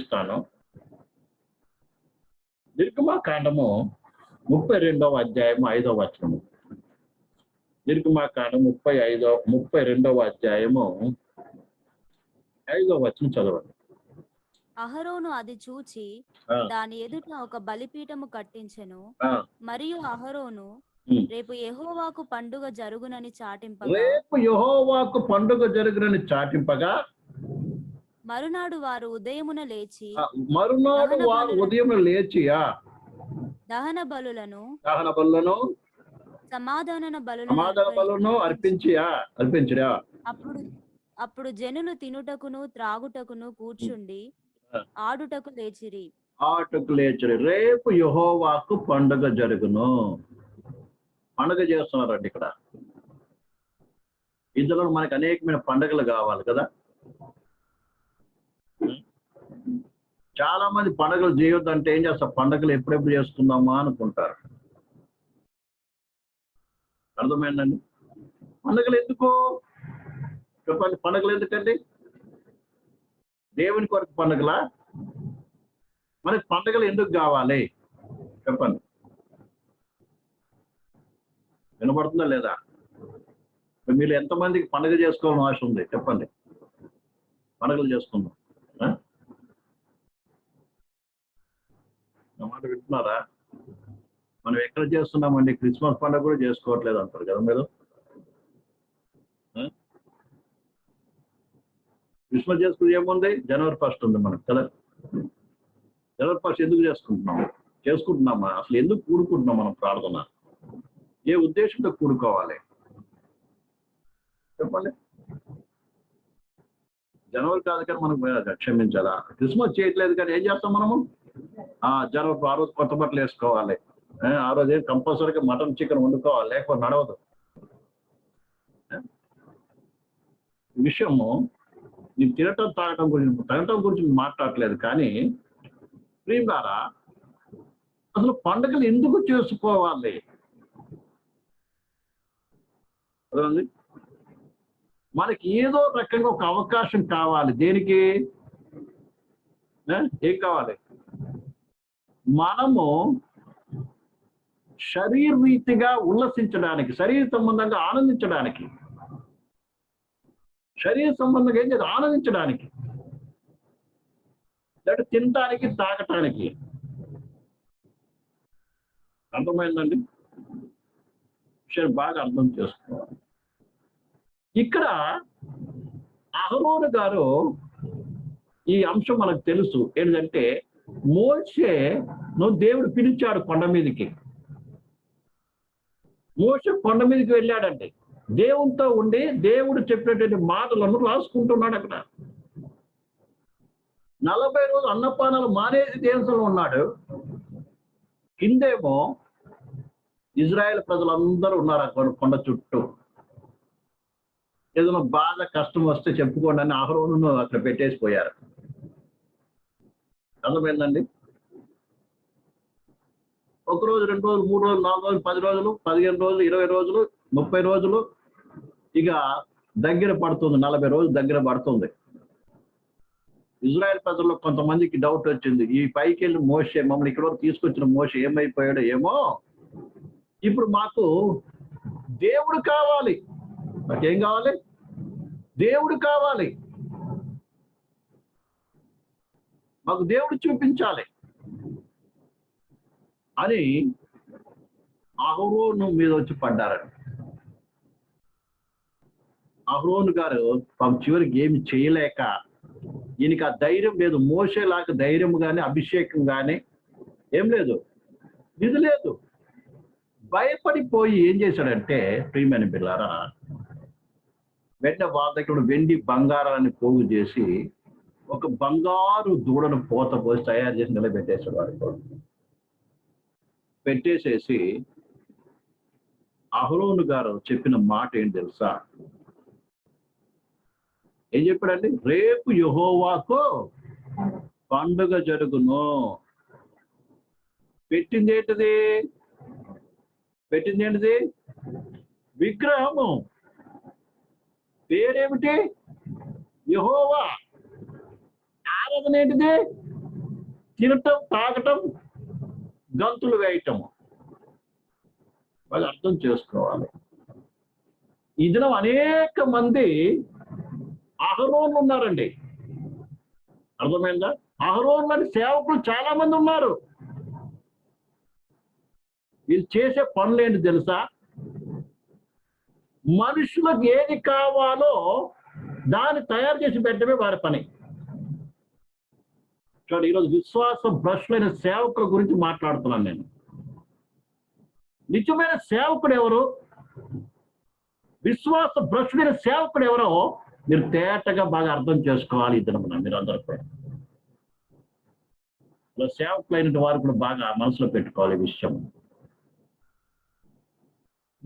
ఇస్తాను నిర్గమాకాండము ముప్పై రెండవ అధ్యాయము ఐదవ వచనము. నిర్గమాకాండం ముప్పై ఐదో ముప్పై రెండవ అధ్యాయము ఐదవ వచనం చదవండి. అహరోను అది చూచి. దాని ఎదుట ఒక బలిపీఠము కట్టించెను. మరియు అహరోను. రేపు యెహోవాకు పండుగ జరుగునని చాటింపగా రేపు యెహోవాకు పండుగ జరుగునని చాటింపగా మరునాడు వారు ఉదయమున లేచి మరునాడు వారు ఉదయం లేచి దహన బలులను దహన బలులను సమాధాన బలులను సమాధాన బలులను అర్పించి ఆ, అర్పించిరా? అప్పుడు అప్పుడు జనులు తినుటకును త్రాగుటకును కూర్చుండి. ఆడుటకు లేచిరి. ఆటకు లేచరు. రేపు యెహోవాకు పండుగ జరుగును. పండుగ చేస్తున్నారండి ఇక్కడ. ఇందులో మనకి అనేకమైన పండుగలు కావాలి కదా. చాలా మంది పండుగలు చేయొద్దంటే ఏం చేస్తారు? పండుగలు ఎప్పుడెప్పుడు చేసుకుందామా అనుకుంటారు. అర్థమైందండి? పండుగలు ఎందుకు? చెప్పండి పండుగలు ఎందుకండి? దేవుని కొరకు పండుగల? మనకి పండుగలు ఎందుకు కావాలి? చెప్పండి. వినపడుతుందా లేదా? మీరు ఎంతమందికి పండుగ చేసుకోవాలని ఆశ ఉంది? చెప్పండి. పండుగలు చేసుకుందాం ఆ? నా మాట వింటున్నారా? మనం ఎక్కడ చేస్తున్నామండి? క్రిస్మస్ పండుగ కూడా చేసుకోవట్లేదు అంటారు కదా మీరు? క్రిస్మస్ చేసుకుని ఏముంది? జనవరి ఫస్ట్ ఉంది మనకు కదా? జనవరి ఫస్ట్ ఎందుకు చేసుకుంటున్నాం? చేసుకుంటున్నామా? అసలు ఎందుకు కూడుకుంటున్నాం మనం ప్రార్థన? ఏ ఉద్దేశంతో కూడుకోవాలి? చెప్పండి. జనవరి కాదు కానీ మనం క్షమించాలా? క్రిస్మస్ చేయట్లేదు కానీ ఏం చేస్తాం మనము? జనవరి ఆ రోజు కొత్త బట్టలు వేసుకోవాలి. ఆ, రోజు ఏం కంపల్సరీగా మటన్ చికెన్ వండుకోవాలి లేకపోతే నడవదు. విషయము ఈ తినటం తాగటం గురించి తినటం గురించి మాట్లాడలేదు కానీ ప్రియులారా అసలు పండుగలు ఎందుకు చేసుకోవాలి? మనకి ఏదో రకంగా ఒక అవకాశం కావాలి. దేనికి? ఏ? ఏం కావాలి? మనము శరీర రీతిగా ఉల్లసించడానికి శరీర సంబంధంగా ఆనందించడానికి శరీర సంబంధంగా ఏం చేయాలి? ఆనందించడానికి లేకపోతే తినటానికి తాగటానికి. అర్థమైందండి? విషయం బాగా అర్థం చేసుకోవాలి. ఇక్కడ అహరోను గారు ఈ అంశం మనకు తెలుసు. ఏంటంటే మోసే నువ్వు దేవుడు పిలిచాడు కొండ మీదకి. మోస కొండ మీదకి వెళ్ళాడంటే దేవునితో ఉండి దేవుడు చెప్పినటువంటి మాటలను రాసుకుంటున్నాడు అక్కడ. నలభై రోజులు అన్నపానాలు మానేసి దేశంలో ఉన్నాడు. కిందేమో ఇజ్రాయెల్ ప్రజలందరూ ఉన్నారు అక్కడ కొండ చుట్టూ. ఏదైనా బాధ కష్టం వస్తే చెప్పుకోండి అని ఆహ్వానం అక్కడ పెట్టేసిపోయారు. అర్థమైందండి? ఒక రోజు రెండు రోజులు మూడు రోజులు నాలుగు రోజులు పది రోజులు పదిహేను రోజులు ఇరవై రోజులు ముప్పై రోజులు ఇక దగ్గర పడుతుంది నలభై రోజులు దగ్గర పడుతుంది. ఇజ్రాయెల్ ప్రజల్లో కొంతమందికి డౌట్ వచ్చింది. ఈ పైకి వెళ్ళి మోసే మమ్మల్ని ఇక్కడ వరకు తీసుకొచ్చిన మోసే ఏమైపోయాడో ఏమో? ఇప్పుడు మాకు దేవుడు కావాలి. మాకేం కావాలి? దేవుడు కావాలి. మాకు దేవుడు చూపించాలి. అని అహరోను మీద వచ్చి పడ్డారని అహరోను గారు పాపం చివరికి ఏమి చేయలేక ఈయనకి ఆ ధైర్యం లేదు. మోసేలాగా ధైర్యం కానీ అభిషేకం కానీ ఏం లేదు. ఇది లేదు. భయపడిపోయి ఏం చేశాడంటే ప్రియమైన పిల్లారా వెంట వాళ్ళ దగ్గర వెండి బంగారాన్ని పోగు చేసి ఒక బంగారు దూడను పోత పోసి తయారు చేసి నిలబెట్టేశాడు వాడికి పెట్టేసేసి అహరోను గారు చెప్పిన మాట ఏంటి తెలుసా? ఏం చెప్పాడండి? రేపు యహోవాకు పండుగ జరుగును. పెట్టింది ఏంటిది? పెట్టింది ఏంటిది? విగ్రహము. పేరేమిటి? యహోవా. ఆరాధన ఏంటిది? తినటం తాగటం గంతులు వేయటం. వాళ్ళు అర్థం చేసుకోవాలి. ఈ దినం అనేక మంది అహరోన్లు ఉన్నారండి అర్థమైందా? అహరోన్ లాంటి సేవకులు చాలా మంది ఉన్నారు. వీళ్ళు చేసే పనులు ఏంటి తెలుసా? మనుషులకు ఏది కావాలో దాన్ని తయారు చేసి పెట్టడమే వారి పని. చూడండి ఈరోజు విశ్వాస భ్రష్లైన సేవకుల గురించి మాట్లాడుతున్నాను నేను. నిజమైన సేవకుడు ఎవరు? విశ్వాస భ్రష్టుడైన సేవకుడు ఎవరో మీరు తేటగా బాగా అర్థం చేసుకోవాలి ఇద్దరు మీరు అందరూ కూడా. ఇలా సేవకులైన వారు కూడా బాగా మనసులో పెట్టుకోవాలి విషయం.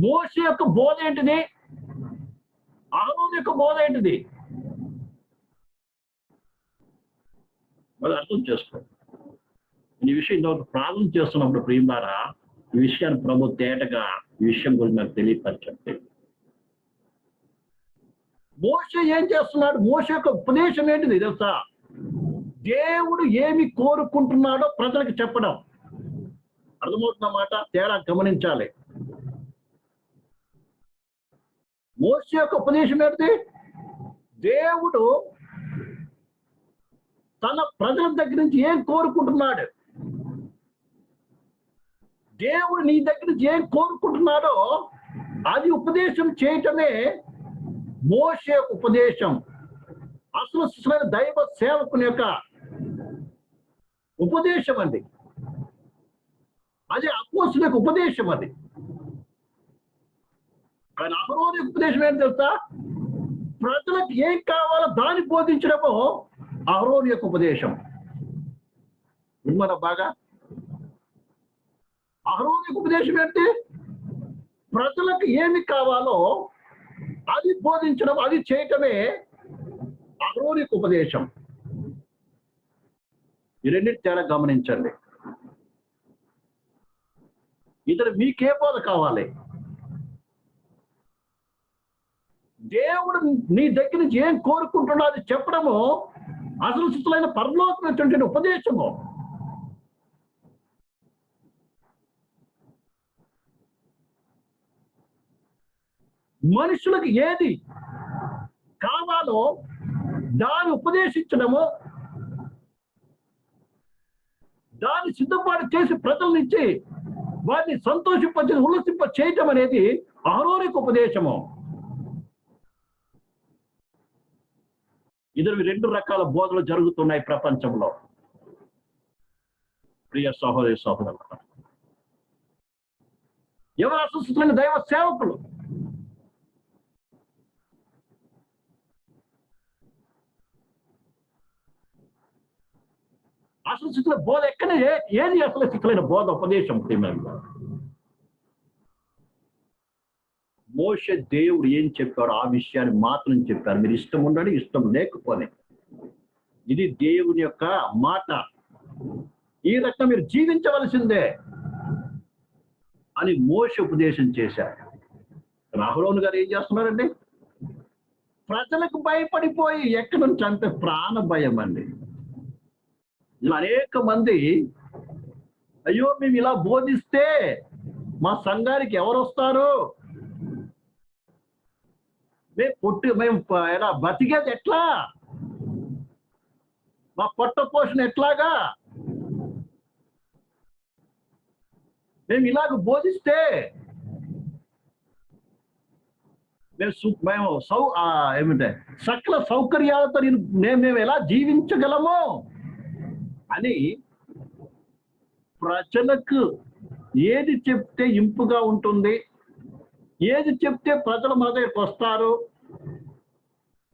మోస యొక్క బోధ ఏంటిది? అహరోన్ యొక్క బోధ ఏంటిది? మరి అర్థం చేసుకో ఈ విషయం ఇంతవరకు ప్రార్థన చేస్తున్నప్పుడు ప్రియులారా ఈ విషయాన్ని ప్రభు తేటగా ఈ విషయం గురించి నాకు తెలియపరచండి. మోస ఏం చేస్తున్నాడు? మోస యొక్క ఉపదేశం ఏంటిది తెలుసా? దేవుడు ఏమి కోరుకుంటున్నాడో ప్రజలకు చెప్పడం. అర్థమవుతున్న మాట? తేడా గమనించాలి. మోస యొక్క ఉపదేశం ఏంటిది? దేవుడు తన ప్రజల దగ్గర నుంచి ఏం కోరుకుంటున్నాడు? దేవుడు నీ దగ్గర నుంచి ఏం కోరుకుంటున్నాడో అది ఉపదేశం చేయటమే మోసే ఉపదేశం. అసలు దైవ సేవకుని యొక్క ఉపదేశం అండి అది అపోసుల యొక్క ఉపదేశం అది. కానీ అహరోని ఉపదేశం ఏంటి తెలుసా? ప్రజలకు ఏం కావాలో దాన్ని బోధించడము అహరోని యొక్క ఉపదేశం. విన్నారా బాగా? అహరోని యొక్క ఉపదేశం ఏంటి? ప్రజలకు ఏమి కావాలో అది బోధించడం అది చేయటమే అహరోని యొక్క ఉపదేశం. ఈ రెండింటి తేడా గమనించండి. ఇతడు మీకే బోధ కావాలి. దేవుడు నీ దగ్గర నుంచి ఏం కోరుకుంటున్నా అది చెప్పడము అసలు పరలోకమైనటువంటి ఉపదేశము. మనుషులకు ఏది కావాలో దాన్ని ఉపదేశించడము దాన్ని సిద్ధపాటు చేసి ప్రజల నుంచి వారిని సంతోషింప ఉల్లసింప చేయటం అనేది అహరోనిక ఉపదేశము. ఇద్దరు రెండు రకాల బోధలు జరుగుతున్నాయి ప్రపంచంలో. ప్రియ సహోదరి సహోదరు ఎవరు అసలు దైవ సేవకులు? అసలు స్థితిలో బోధ ఎక్కడ ఏది అసలు బోధ ఉపదేశం? ప్రియమైన మోష దేవుడు ఏం చెప్పాడు ఆ విషయాన్ని మాత్రం చెప్పారు. మీరు ఇష్టం ఉండండి ఇష్టం లేకపోనే. ఇది దేవుని యొక్క మాట. ఈ రకంగా మీరు జీవించవలసిందే అని మోష ఉపదేశం చేశారు. రాహులోను గారు ఏం చేస్తున్నారండి? ప్రజలకు భయపడిపోయి ఎక్కడి నుంచి అంటే ప్రాణ భయం అండి. ఇలా అనేక మంది అయ్యో మేము ఇలా బోధిస్తే మా సంఘానికి ఎవరు వస్తారు? మేము పుట్టి మేము ఎలా బతికేది ఎట్లా? మా పొట్ట పోషణ ఎట్లాగా? మేము ఇలాగ బోధిస్తే మేము మేము సౌ ఏమిటే సకల సౌకర్యాలతో నేను మేము మేము ఎలా జీవించగలము అని ప్రజలకు ఏది చెప్తే ఇంపుగా ఉంటుంది ఏది చెప్తే ప్రజలు మన దగ్గరికి వస్తారు?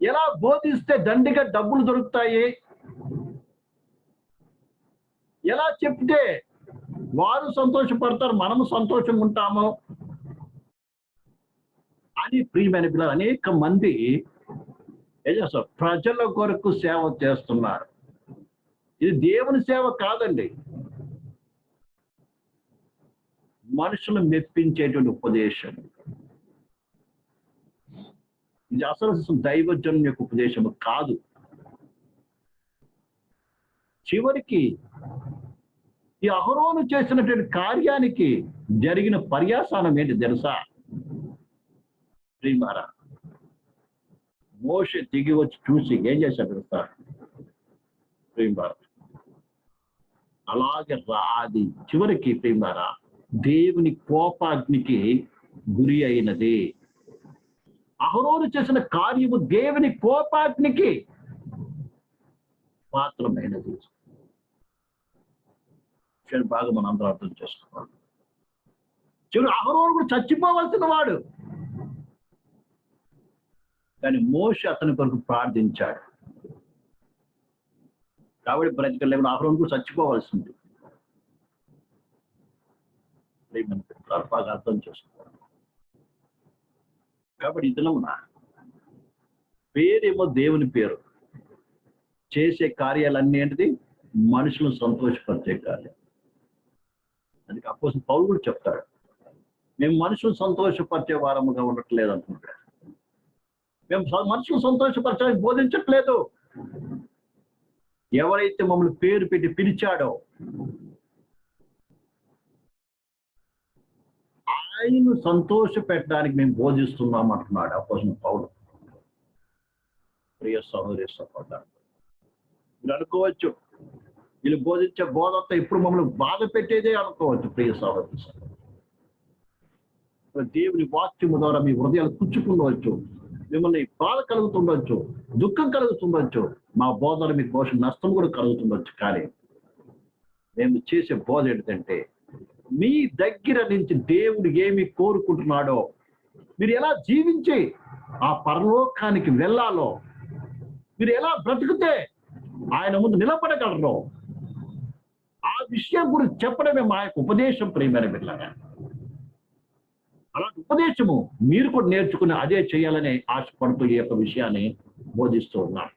ఎలా బోధిస్తే దండిగా డబ్బులు దొరుకుతాయి? ఎలా చెప్తే వారు సంతోషపడతారు మనము సంతోషంగా ఉంటాము? అని ప్రియమైన పిల్లలు అనేక మంది ఏం చేస్తారు? ప్రజల కొరకు సేవ చేస్తున్నారు. ఇది దేవుని సేవ కాదండి. మనుషులు మెప్పించేటువంటి ఉపదేశం. ఇది అసలు దైవజన్ యొక్క ఉపదేశము కాదు. చివరికి ఈ అహరోను చేసినటువంటి కార్యానికి జరిగిన పర్యాసానం ఏంటి తెలుసా? శ్రీమారా మోష దిగి వచ్చి చూసి ఏం చేశాడు తెలుసా? ప్రియమారా అలాగే రాది చివరికి ప్రేమారా దేవుని కోపాగ్నికి గురి అయినది. అహరోను చేసిన కార్యము దేవుని కోపాగ్నికి పాత్రమైనది విషయాన్ని బాగా మనం అందరూ అర్థం చేసుకోవాలి. చివరి అహరోను కూడా చచ్చిపోవలసిన వాడు. కానీ మోష అతని కొరకు ప్రార్థించాడు. కాబట్టి బ్రతికలు లేకుండా అహరోను కూడా చచ్చిపోవలసింది బాగా అర్థం చేసుకోవాలి. కాబట్టి ఇదినమున పేరేమో దేవుని పేరు. చేసే కార్యాలన్నీ ఏంటిది? మనుషులను సంతోషపరిచే కార్యం. అందుకే అపోసిన పౌరులు కూడా చెప్తాడు. మేము మనుషులు సంతోషపరిచే వారముగా ఉండట్లేదు అనుకుంటారు మేము మనుషులు సంతోషపరచడానికి బోధించట్లేదు. ఎవరైతే మమ్మల్ని పేరు పెట్టి పిలిచాడో ఆయన్ను సంతోష పెట్టడానికి మేము బోధిస్తున్నాం అంటున్నాడు అపోసిన పౌరుడు ప్రియ సహోదరి సహోదరు మీరు అనుకోవచ్చు వీళ్ళు బోధించే బోధంతా ఇప్పుడు మమ్మల్ని బాధ పెట్టేదే అనుకోవచ్చు ప్రియ సహోదరి సహోదరు. దేవుని వాక్యము ద్వారా మీ హృదయాలు పుచ్చుకుండవచ్చు మిమ్మల్ని బాధ కలుగుతుండొచ్చు దుఃఖం కలుగుతుండొచ్చు మా బోధన మీకు బహుశా నష్టం కూడా కలుగుతుండొచ్చు కానీ మేము చేసే బోధ ఏంటంటే మీ దగ్గర నుంచి దేవుడు ఏమి కోరుకుంటున్నాడో మీరు ఎలా జీవించి ఆ పరలోకానికి వెళ్ళాలో మీరు ఎలా బ్రతికితే ఆయన ముందు నిలబడగలరు ఆ విషయం గురించి చెప్పడమే మా యొక్క ఉపదేశం ప్రేమైన బిడ్డలారా. అలాంటి ఉపదేశము మీరు కూడా నేర్చుకుని అదే చేయాలని ఆశపడుతూ ఈ యొక్క విషయాన్ని బోధిస్తూ ఉన్నారు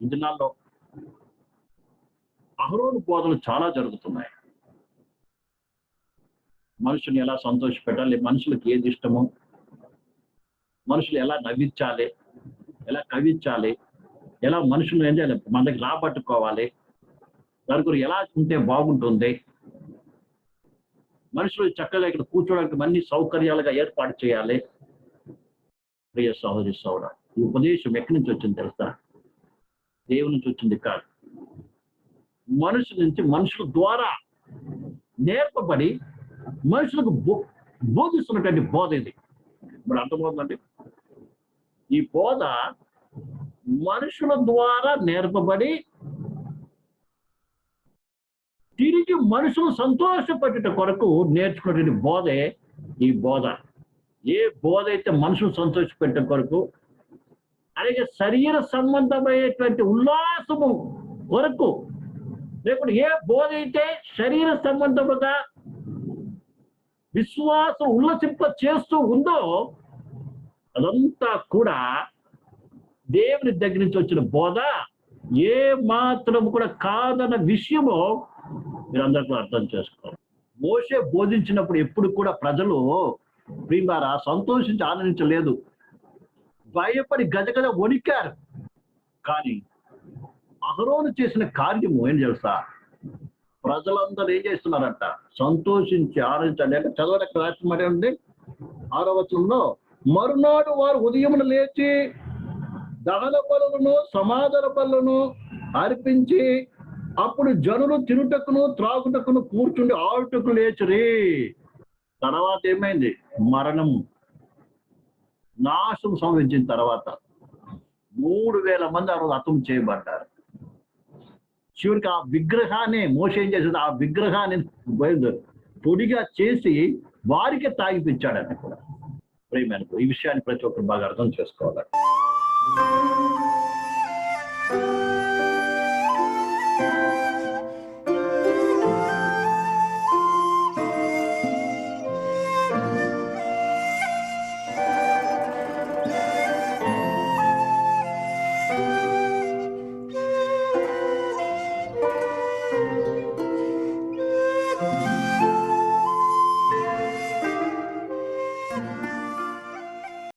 ఈ దినాల్లో అహరోను బోధలు చాలా జరుగుతున్నాయి. మనుషుని ఎలా సంతోష పెట్టాలి మనుషులకు ఏది ఇష్టమో? మనుషులు ఎలా నవ్వించాలి? ఎలా కవించాలి ఎలా మనుషులు ఏం చేయాలి? మన రాబట్టుకోవాలి. నలుగురు ఎలా ఉంటే బాగుంటుంది? మనుషులు చక్కగా ఇక్కడ కూర్చోడానికి అన్ని సౌకర్యాలుగా ఏర్పాటు చేయాలి. ప్రియ సహోదరి సౌడ ఈ ఉపదేశం ఎక్కడి నుంచి వచ్చింది తెలుసా? దేవుని నుంచి వచ్చింది కాదు. మనుషుల నుంచి మనుషుల ద్వారా నేర్పబడి మనుషులకు బో- బోధిస్తున్నటువంటి బోధ ఇది. ఇప్పుడు అర్థమవుతుందండి? ఈ బోధ మనుషుల ద్వారా నేర్పబడి తిరిగి మనుషులు సంతోషపడేట కొరకు నేర్చుకున్నటువంటి బోధే ఈ బోధ. ఏ బోధ అయితే మనుషులు సంతోషపెట్టే కొరకు అలాగే శరీర సంబంధమైనటువంటి ఉల్లాసము కొరకు లేకుంటే ఏ బోధ అయితే శరీర సంబంధముగా విశ్వాసం ఉల్లసింప చేస్తూ ఉందో అదంతా కూడా దేవుని దగ్గర నుంచి వచ్చిన బోధ ఏ మాత్రం కూడా కాదన్న విషయము మీరు అందరికీ అర్థం చేసుకోవాలి. మోసే బోధించినప్పుడు ఎప్పుడు కూడా ప్రజలు ప్రియులారా సంతోషించి ఆనందించలేదు. భయపడి గజగజ వణికారు. కానీ అహరోను చేసిన కార్యము ఏం తెలుసా? ప్రజలందరూ ఏం చేస్తున్నారంట? సంతోషించి ఆనందించండి అంటే చదవడం రాసిన మాట ఉంది ఆరో వచనంలో మరునాడు వారు ఉదయమున లేచి దహన పనులను సమాధాన పనులను అర్పించి అప్పుడు జనులు తినుటకును త్రాగుటకును కూర్చుండి ఆడుటకు లేచిరి. తర్వాత ఏమైంది? మరణం నాశం సంభవించిన తర్వాత మూడు వేల మంది ఆ రోజు హతం చేయబడ్డారు. చివరికి ఆ విగ్రహాన్ని మోసం చేసేది ఆ విగ్రహాన్ని పొడిగా చేసి వారికి తాగిపించాడని కూడా. ప్రేమ ఈ విషయాన్ని ప్రతి ఒక్కరు బాగా అర్థం చేసుకోవాలి